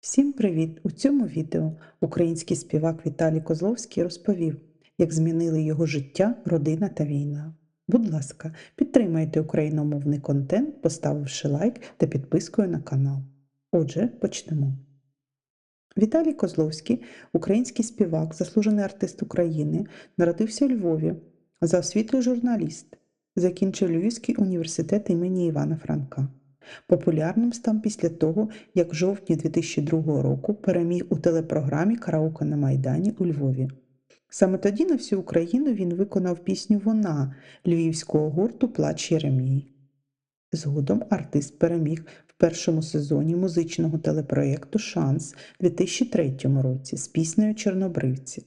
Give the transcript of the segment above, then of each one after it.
Всім привіт! У цьому відео український співак Віталій Козловський розповів, як змінили його життя, родина та війна. Будь ласка, підтримайте україномовний контент, поставивши лайк та підпискою на канал. Отже, почнемо. Віталій Козловський, український співак, заслужений артист України, народився у Львові, за освітою журналіст, закінчив Львівський університет імені Івана Франка. Популярним став після того, як в жовтні 2002 року переміг у телепрограмі Караоке на Майдані у Львові. Саме тоді на всю Україну він виконав пісню Вона львівського гурту Плач Єремії. Згодом артист переміг в першому сезоні музичного телепроєкту Шанс у 2003 році з піснею Чорнобривці.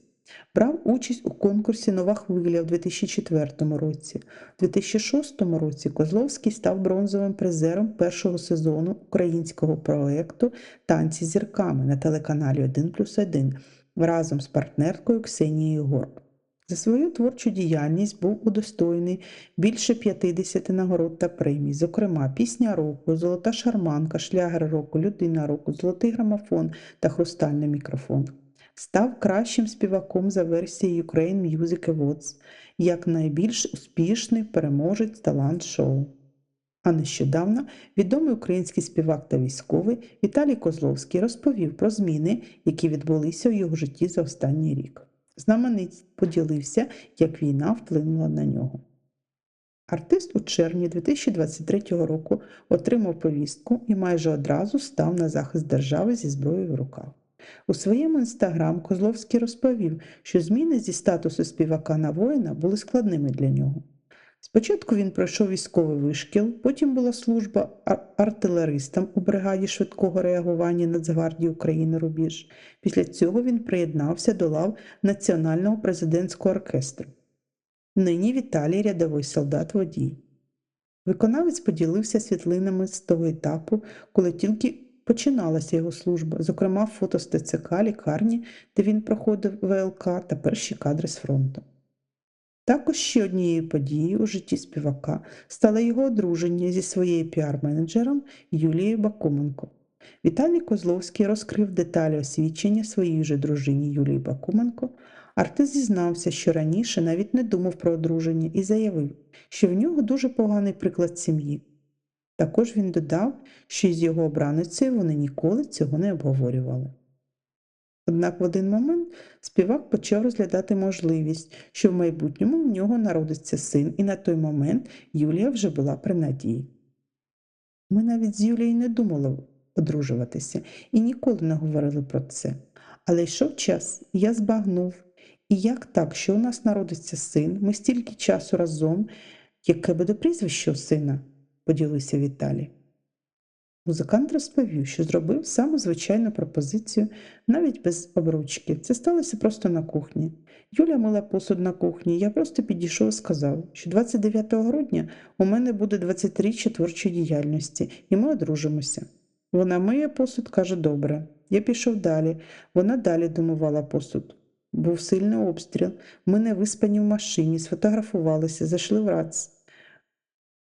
Брав участь у конкурсі Нова хвиля в 2004 році. У 2006 році Козловський став бронзовим призером першого сезону українського проєкту Танці зірками на телеканалі 1 плюс 1 разом з партнеркою Ксенією Горб. За свою творчу діяльність був удостоєний більше 50 нагород та премій, зокрема Пісня року, Золота шарманка, Шлягер року, Людина року, Золотий грамофон та Хрустальний мікрофон. Став кращим співаком за версією Ukraine Music Awards як найбільш успішний переможець талант-шоу. А нещодавно відомий український співак та військовий Віталій Козловський розповів про зміни, які відбулися в його житті за останній рік. Знаменець поділився, як війна вплинула на нього. Артист у червні 2023 року отримав повістку і майже одразу став на захист держави зі зброєю в руках. У своєму інстаграм Козловський розповів, що зміни зі статусу співака на воїна були складними для нього. Спочатку він пройшов військовий вишкіл, потім була служба ар- артилеристом у бригаді швидкого реагування Нацгвардії України Рубіж. Після цього він приєднався до лав Національного президентського оркестру. Нині Віталій рядовий солдат водій. Виконавець поділився світлинами з того етапу, коли тільки починалася його служба, зокрема фото з ТЦК, лікарні, де він проходив ВЛК та перші кадри з фронту. Також ще однією подією у житті співака стало його одруження зі своєю піар-менеджером Юлією Бакуменко. Віталій Козловський розкрив деталі освідчення своїй же дружині Юлії Бакуменко. Артист зізнався, що раніше навіть не думав про одруження і заявив, що в нього дуже поганий приклад сім'ї. Також він додав, що із його обраницею вони ніколи цього не обговорювали. Однак в один момент співак почав розглядати можливість, що в майбутньому в нього народиться син, і на той момент Юлія вже була при надії. Ми навіть з Юлією не думали одружуватися і ніколи не говорили про це. Але йшов час, я збагнув. І як так, що у нас народиться син, ми стільки часу разом, яке буде прізвище у сина, поділився Віталій. Музикант розповів, що зробив саму звичайну пропозицію навіть без обручки. Це сталося просто на кухні. Юля мила посуд на кухні. Я просто підійшов і сказав, що 29 грудня у мене буде 23 творчої діяльності, і ми одружимося. Вона миє посуд, каже, добре. Я пішов далі. Вона далі домивала посуд. Був сильний обстріл. Ми не виспані в машині, сфотографувалися, зайшли в рац.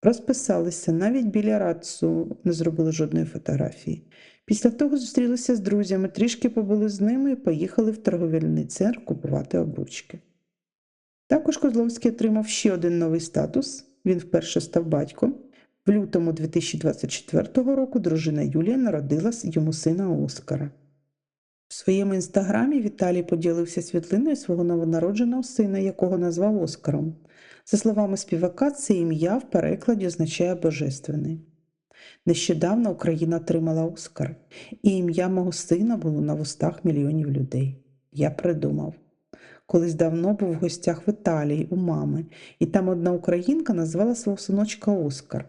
Розписалися, навіть біля рацу не зробили жодної фотографії. Після того зустрілися з друзями, трішки побули з ними і поїхали в торговельний центр купувати обручки. Також Козловський отримав ще один новий статус. Він вперше став батьком. В лютому 2024 року дружина Юлія народила йому сина Оскара. В своєму інстаграмі Віталій поділився світлиною свого новонародженого сина, якого назвав Оскаром. За словами співака, це ім'я в перекладі означає Божественний. Нещодавно Україна отримала Оскар, і ім'я мого сина було на вустах мільйонів людей. Я придумав. Колись давно був в гостях в Італії у мами, і там одна українка назвала свого синочка Оскар.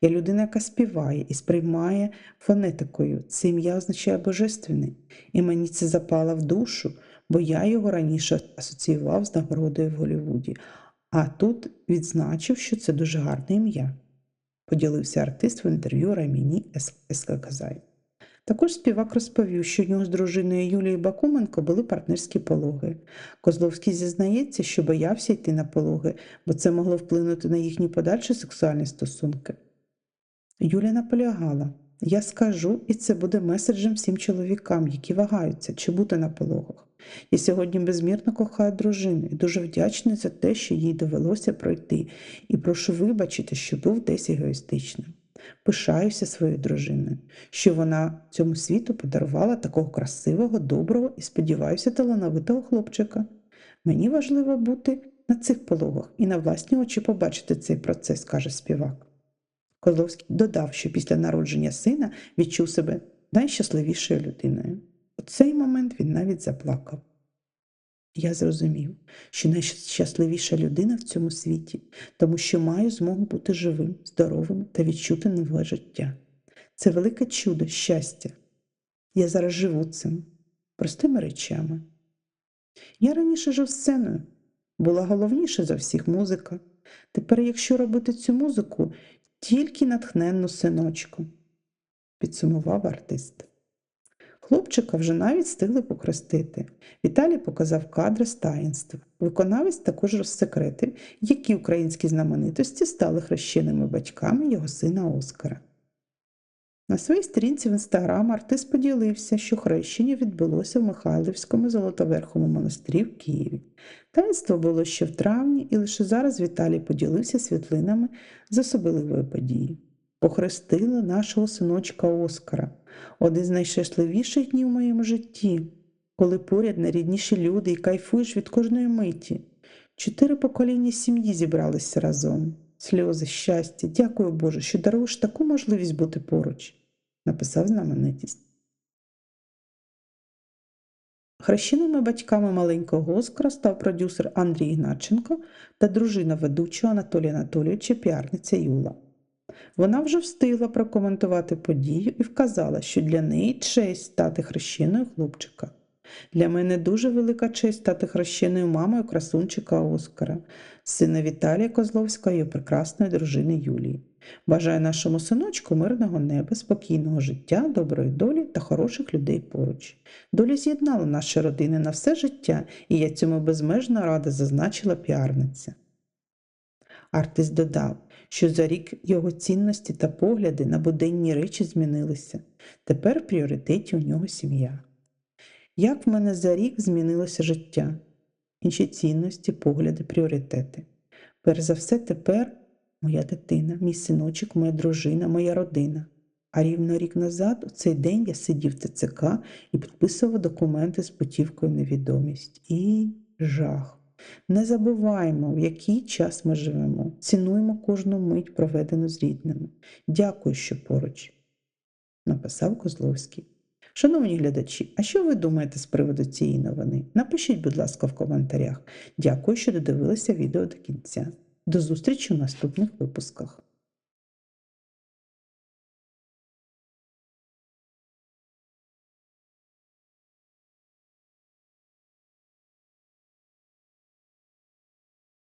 Я людина, яка співає і сприймає фонетикою. Це ім'я означає божественний, і мені це запало в душу, бо я його раніше асоціював з нагородою в Голлівуді, а тут відзначив, що це дуже гарне ім'я. Поділився артист в інтерв'ю Раміні Ескаказай. Також співак розповів, що в нього з дружиною Юлією Бакуменко були партнерські пологи. Козловський зізнається, що боявся йти на пологи, бо це могло вплинути на їхні подальші сексуальні стосунки. Юля наполягала. Я скажу, і це буде меседжем всім чоловікам, які вагаються, чи бути на пологах. Я сьогодні безмірно кохаю дружину і дуже вдячний за те, що їй довелося пройти, і прошу вибачити, що був десь егоїстичним. Пишаюся своєю дружиною, що вона цьому світу подарувала такого красивого, доброго і, сподіваюся, талановитого хлопчика. Мені важливо бути на цих пологах і на власні очі побачити цей процес, каже співак. Козловський додав, що після народження сина відчув себе найщасливішою людиною. У цей момент він навіть заплакав. Я зрозумів, що найщасливіша людина в цьому світі, тому що маю змогу бути живим, здоровим та відчути нове життя. Це велике чудо, щастя. Я зараз живу цим простими речами. Я раніше жив сценою, була головніша за всіх музика. Тепер, якщо робити цю музику, тільки натхненну синочку, підсумував артист. Хлопчика вже навіть встигли покрестити. Віталій показав кадри з таїнства. Виконавець також розсекретив, які українські знаменитості стали хрещеними батьками його сина Оскара. На своїй сторінці в інстаграм артист поділився, що хрещення відбулося в Михайлівському Золотоверхому монастирі в Києві. Таїнство було ще в травні, і лише зараз Віталій поділився світлинами з особливої події. Похрестила нашого синочка Оскара, один з найщасливіших днів в моєму житті, коли поряд найрідніші люди і кайфуєш від кожної миті. Чотири покоління сім'ї зібралися разом. Сльози, щастя, дякую Боже, що даруєш таку можливість бути поруч, написав знаменитість. Хрещеними батьками маленького Оскара став продюсер Андрій Ігначенко та дружина ведучого Анатолія Анатолійовича піарниця Юла. Вона вже встигла прокоментувати подію і вказала, що для неї честь стати хрещеною хлопчика. Для мене дуже велика честь стати хрещеною мамою красунчика Оскара, сина Віталія Козловського і прекрасної дружини Юлії. Бажаю нашому синочку мирного неба, спокійного життя, доброї долі та хороших людей поруч. Доля з'єднала наші родини на все життя, і я цьому безмежно рада зазначила піарниця. Артист додав, що за рік його цінності та погляди на буденні речі змінилися. Тепер в пріоритеті у нього сім'я. Як в мене за рік змінилося життя, інші цінності, погляди, пріоритети. Перш за все, тепер моя дитина, мій синочок, моя дружина, моя родина. А рівно рік назад, у цей день, я сидів в ТЦК і підписував документи з путівкою невідомість. І жах. Не забуваємо, в який час ми живемо. Цінуємо кожну мить, проведену з рідними. Дякую, що поруч, написав Козловський. Шановні глядачі, а що ви думаєте з приводу цієї новини? Напишіть, будь ласка, в коментарях. Дякую, що додивилися відео до кінця. До зустрічі у наступних випусках.